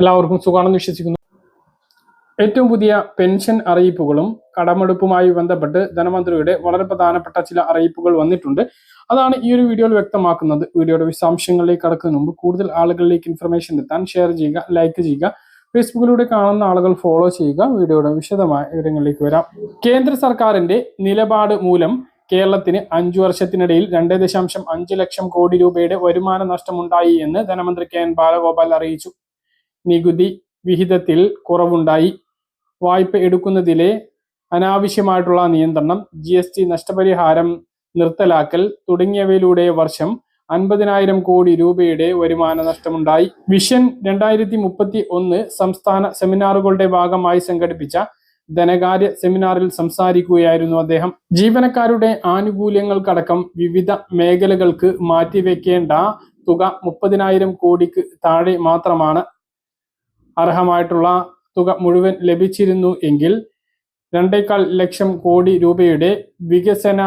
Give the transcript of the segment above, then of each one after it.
എല്ലാവർക്കും സുഖമാണെന്ന് വിശ്വസിക്കുന്നു. ഏറ്റവും പുതിയ പെൻഷൻ അറിയിപ്പുകളും കടമെടുപ്പുമായി ബന്ധപ്പെട്ട് ധനമന്ത്രിയുടെ വളരെ പ്രധാനപ്പെട്ട ചില അറിയിപ്പുകൾ വന്നിട്ടുണ്ട്. അതാണ് ഈ ഒരു വീഡിയോയിൽ വ്യക്തമാക്കുന്നത്. വീഡിയോയുടെ വിശദാംശങ്ങളിലേക്ക് കടക്കുന്നതിന് മുമ്പ് കൂടുതൽ ആളുകളിലേക്ക് ഇൻഫർമേഷൻ എത്താൻ ഷെയർ ചെയ്യുക ലൈക്ക് ചെയ്യുക ഫേസ്ബുക്കിലൂടെ കാണുന്ന ആളുകൾ ഫോളോ ചെയ്യുക. വീഡിയോയുടെ വിശദമായ വിവരങ്ങളിലേക്ക് വരാം. കേന്ദ്ര സർക്കാരിന്റെ നിലപാട് മൂലം കേരളത്തിന് അഞ്ചു വർഷത്തിനിടയിൽ രണ്ട് ദശാംശം അഞ്ച് ലക്ഷം കോടി രൂപയുടെ വരുമാന നഷ്ടമുണ്ടായി എന്ന് ധനമന്ത്രി കെ എൻ ബാലഗോപാൽ അറിയിച്ചു. നികുതി വിഹിതത്തിൽ കുറവുണ്ടായി. വായ്പ എടുക്കുന്നതിലെ അനാവശ്യമായിട്ടുള്ള നിയന്ത്രണം ജി എസ് ടി നഷ്ടപരിഹാരം നിർത്തലാക്കൽ തുടങ്ങിയവയിലൂടെ വർഷം അൻപതിനായിരം കോടി രൂപയുടെ വരുമാന നഷ്ടമുണ്ടായി. വിഷൻ രണ്ടായിരത്തി മുപ്പത്തി ഒന്ന് സംസ്ഥാന സെമിനാറുകളുടെ ഭാഗമായി സംഘടിപ്പിച്ച ധനകാര്യ സെമിനാറിൽ സംസാരിക്കുകയായിരുന്നു അദ്ദേഹം. ജീവനക്കാരുടെ ആനുകൂല്യങ്ങൾക്കടക്കം വിവിധ മേഖലകൾക്ക് മാറ്റിവെക്കേണ്ട തുക മുപ്പതിനായിരം കോടിക്ക് താഴെ മാത്രമാണ്. അർഹമായിട്ടുള്ള തുക മുഴുവൻ ലഭിച്ചിരുന്നു എങ്കിൽ രണ്ടേക്കാൾ ലക്ഷം കോടി രൂപയുടെ വികസന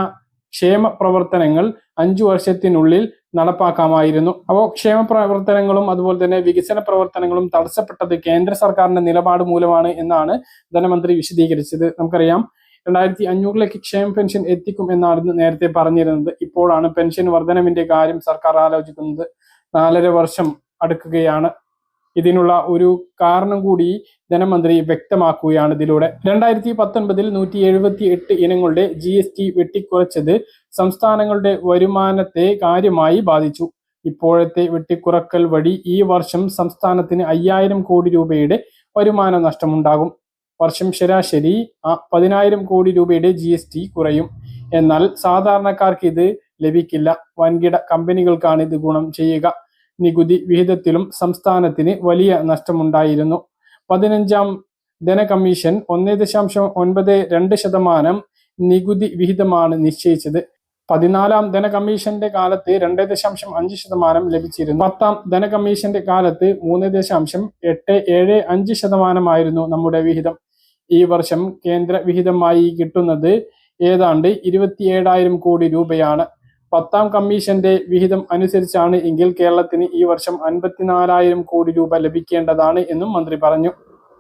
ക്ഷേമ പ്രവർത്തനങ്ങൾ അഞ്ചു വർഷത്തിനുള്ളിൽ നടപ്പാക്കാമായിരുന്നു. അപ്പോൾ ക്ഷേമ പ്രവർത്തനങ്ങളും അതുപോലെ തന്നെ വികസന പ്രവർത്തനങ്ങളും തടസ്സപ്പെട്ടത് കേന്ദ്ര സർക്കാരിന്റെ നിലപാട് മൂലമാണ് എന്നാണ് ധനമന്ത്രി വിശദീകരിച്ചത്. നമുക്കറിയാം രണ്ടായിരത്തി അഞ്ഞൂറിലേക്ക് ക്ഷേമ പെൻഷൻ എത്തിക്കും എന്നായിരുന്നു നേരത്തെ പറഞ്ഞിരുന്നത്. ഇപ്പോഴാണ് പെൻഷൻ വർധനവിന്റെ കാര്യം സർക്കാർ ആലോചിക്കുന്നത്. നാലര വർഷം അടുക്കുകയാണ്. ഇതിനുള്ള ഒരു കാരണം കൂടി ധനമന്ത്രി വ്യക്തമാക്കുകയാണ് ഇതിലൂടെ. രണ്ടായിരത്തി പത്തൊൻപതിൽ നൂറ്റി എഴുപത്തി എട്ട് ഇനങ്ങളുടെ ജി എസ് ടി വെട്ടിക്കുറച്ചത് സംസ്ഥാനങ്ങളുടെ വരുമാനത്തെ കാര്യമായി ബാധിച്ചു. ഇപ്പോഴത്തെ വെട്ടിക്കുറക്കൽ വഴി ഈ വർഷം സംസ്ഥാനത്തിന് അയ്യായിരം കോടി രൂപയുടെ വരുമാന നഷ്ടമുണ്ടാകും. വർഷം ശരാശരി പതിനായിരം കോടി രൂപയുടെ ജി എസ് ടി കുറയും. എന്നാൽ സാധാരണക്കാർക്ക് ഇത് ലഭിക്കില്ല. വൻകിട കമ്പനികൾക്കാണ് ഇത് ഗുണം ചെയ്യുക. നികുതി വിഹിതത്തിലും സംസ്ഥാനത്തിന് വലിയ നഷ്ടമുണ്ടായിരുന്നു. പതിനഞ്ചാം ധനകമ്മീഷൻ ഒന്നേ ദശാംശം ഒൻപത് രണ്ട് ശതമാനം നികുതി വിഹിതമാണ് നിശ്ചയിച്ചത്. പതിനാലാം ധനകമ്മീഷന്റെ കാലത്ത് രണ്ട് ദശാംശം അഞ്ച് ശതമാനം ലഭിച്ചിരുന്നു. പത്താം ധനകമ്മീഷന്റെ കാലത്ത് മൂന്ന് ദശാംശം എട്ട് ഏഴ് അഞ്ച് ശതമാനമായിരുന്നു നമ്മുടെ വിഹിതം. ഈ വർഷം കേന്ദ്ര വിഹിതമായി കിട്ടുന്നത് ഏതാണ്ട് ഇരുപത്തിയേഴായിരം കോടി രൂപയാണ്. പത്താം കമ്മീഷന്റെ വിഹിതം അനുസരിച്ചാണ് എങ്കിൽ കേരളത്തിന് ഈ വർഷം അൻപത്തിനാലായിരം കോടി രൂപ ലഭിക്കേണ്ടതാണ് എന്നും മന്ത്രി പറഞ്ഞു.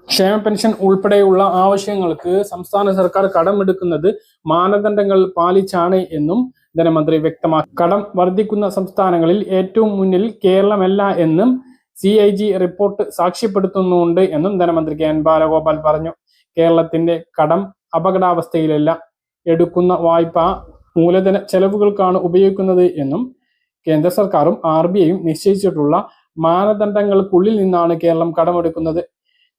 ക്ഷേമ പെൻഷൻ ഉൾപ്പെടെയുള്ള ആവശ്യങ്ങൾക്ക് സംസ്ഥാന സർക്കാർ കടമെടുക്കുന്നത് മാനദണ്ഡങ്ങൾ പാലിച്ചാണ് എന്നും ധനമന്ത്രി വ്യക്തമാക്കി. കടം വർദ്ധിക്കുന്ന സംസ്ഥാനങ്ങളിൽ ഏറ്റവും മുന്നിൽ കേരളമല്ല എന്നും സി ഐ ജി റിപ്പോർട്ട് സാക്ഷ്യപ്പെടുത്തുന്നുണ്ട് എന്നും ധനമന്ത്രി കെ എൻ ബാലഗോപാൽ പറഞ്ഞു. കേരളത്തിന്റെ കടം അപകടാവസ്ഥയിലല്ല. എടുക്കുന്ന വായ്പ മൂലധന ചെലവുകൾക്കാണ് ഉപയോഗിക്കുന്നത് എന്നും കേന്ദ്ര സർക്കാരും ആർ ബി ഐയും നിശ്ചയിച്ചിട്ടുള്ള മാനദണ്ഡങ്ങൾക്കുള്ളിൽ നിന്നാണ് കേരളം കടമെടുക്കുന്നത്.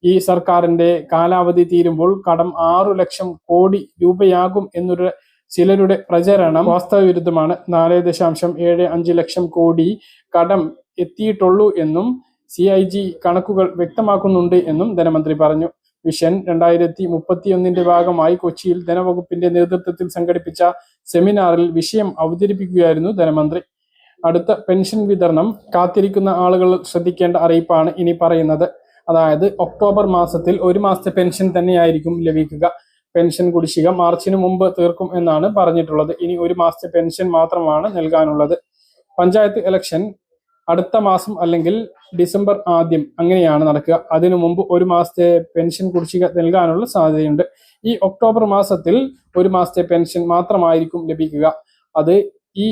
ഈ സർക്കാരിന്റെ കാലാവധി തീരുമ്പോൾ കടം ആറു ലക്ഷം കോടി രൂപയാകും എന്നൊരു ചിലരുടെ പ്രചരണം വാസ്തവവിരുദ്ധമാണ്. നാല് ദശാംശം ഏഴ് അഞ്ച് ലക്ഷം കോടി കടം എത്തിയിട്ടുള്ളൂ എന്നും സി ഐ ജി കണക്കുകൾ വ്യക്തമാക്കുന്നുണ്ട് എന്നും ധനമന്ത്രി പറഞ്ഞു. വിഷൻ രണ്ടായിരത്തി മുപ്പത്തിയൊന്നിന്റെ ഭാഗമായി കൊച്ചിയിൽ ധനവകുപ്പിന്റെ നേതൃത്വത്തിൽ സംഘടിപ്പിച്ച സെമിനാറിൽ വിഷയം അവതരിപ്പിക്കുകയായിരുന്നു ധനമന്ത്രി. അടുത്ത പെൻഷൻ വിതരണം കാത്തിരിക്കുന്ന ആളുകൾ ശ്രദ്ധിക്കേണ്ട അറിയിപ്പാണ് ഇനി പറയുന്നത്. അതായത് ഒക്ടോബർ മാസത്തിൽ ഒരു മാസത്തെ പെൻഷൻ തന്നെയായിരിക്കും ലഭിക്കുക. പെൻഷൻ കുടിശ്ശിക മാർച്ചിന് മുമ്പ് തീർക്കും എന്നാണ് പറഞ്ഞിട്ടുള്ളത്. ഇനി ഒരു മാസത്തെ പെൻഷൻ മാത്രമാണ് നൽകാനുള്ളത്. പഞ്ചായത്ത് ഇലക്ഷൻ അടുത്ത മാസം അല്ലെങ്കിൽ ഡിസംബർ ആദ്യം അങ്ങനെയാണ് നടക്കുക. അതിനു മുമ്പ് ഒരു മാസത്തെ പെൻഷൻ കുടിശ്ശിക നൽകാനുള്ള സാധ്യതയുണ്ട്. ഈ ഒക്ടോബർ മാസത്തിൽ ഒരു മാസത്തെ പെൻഷൻ മാത്രമായിരിക്കും ലഭിക്കുക. അത് ഈ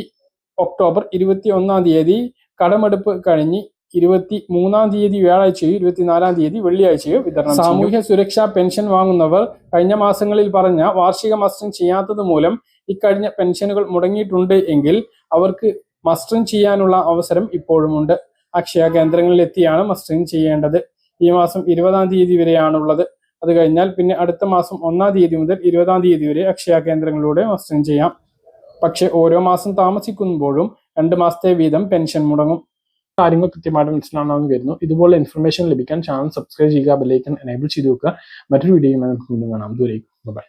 ഒക്ടോബർ ഇരുപത്തി ഒന്നാം തീയതി കടമെടുപ്പ് കഴിഞ്ഞ് ഇരുപത്തി മൂന്നാം തീയതി വ്യാഴാഴ്ചയോ ഇരുപത്തിനാലാം തീയതി വെള്ളിയാഴ്ചയോ വിതരണം സാമൂഹ്യ സുരക്ഷാ പെൻഷൻ വാങ്ങുന്നവർ കഴിഞ്ഞ മാസങ്ങളിൽ പറഞ്ഞ വാർഷിക മാസം ചെയ്യാത്തത് മൂലം ഇക്കഴിഞ്ഞ പെൻഷനുകൾ മുടങ്ങിയിട്ടുണ്ട് എങ്കിൽ അവർക്ക് മസ്റ്ററിംഗ് ചെയ്യാനുള്ള അവസരം ഇപ്പോഴുമുണ്ട്. അക്ഷയ കേന്ദ്രങ്ങളിൽ എത്തിയാണ് മസ്റ്ററിംഗ് ചെയ്യേണ്ടത്. ഈ മാസം ഇരുപതാം തീയതി വരെയാണുള്ളത്. അത് കഴിഞ്ഞാൽ പിന്നെ അടുത്ത മാസം ഒന്നാം തീയതി മുതൽ ഇരുപതാം തീയതി വരെ അക്ഷയ കേന്ദ്രങ്ങളിലൂടെ മസ്റ്ററിംഗ് ചെയ്യാം. പക്ഷെ ഓരോ മാസം താമസിക്കുമ്പോഴും രണ്ട് മാസത്തെ വീതം പെൻഷൻ മുടങ്ങും. കാര്യങ്ങൾ കൃത്യമായിട്ട് മനസ്സിലാണെന്ന് വരുന്നു ഇതുപോലെ ഇൻഫർമേഷൻ ലഭിക്കാൻ ചാനൽ സബ്സ്ക്രൈബ് ചെയ്യുക ബെല്ലൈക്കൻ എനേബിൾ ചെയ്ത് വെക്കുക. മറ്റൊരു വീഡിയോയുമായി നമുക്ക് വീണ്ടും കാണാം. ദൂരേക്കും ബൈ